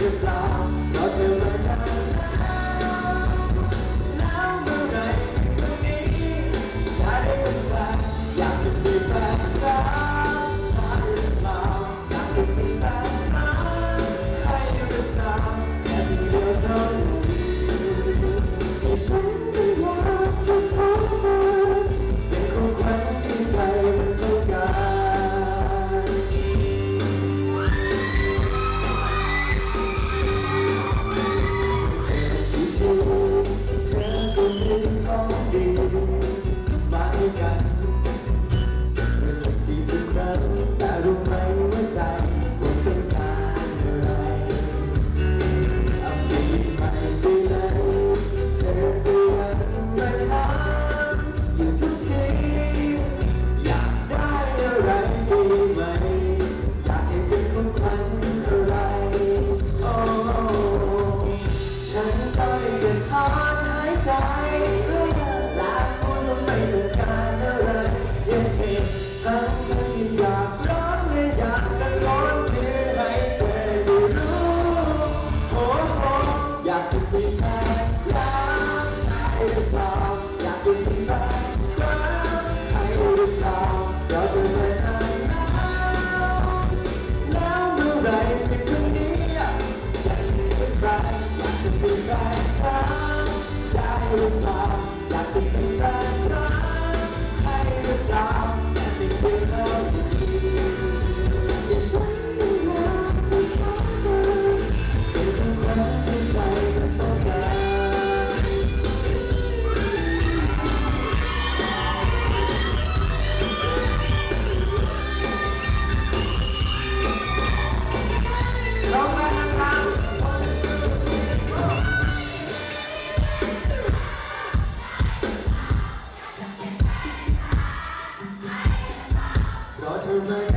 this love, not to my love. อยากเป็นถึงบ้านให้รือเปล่าเราจะไปไหแล้วเมื่อไรเป็นคืนนี้ฉันเป็นใครจะเป็นใครครับได้หรือเปล่าอยากจะเป็นใครครับให้รือเปล่า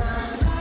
Thank you.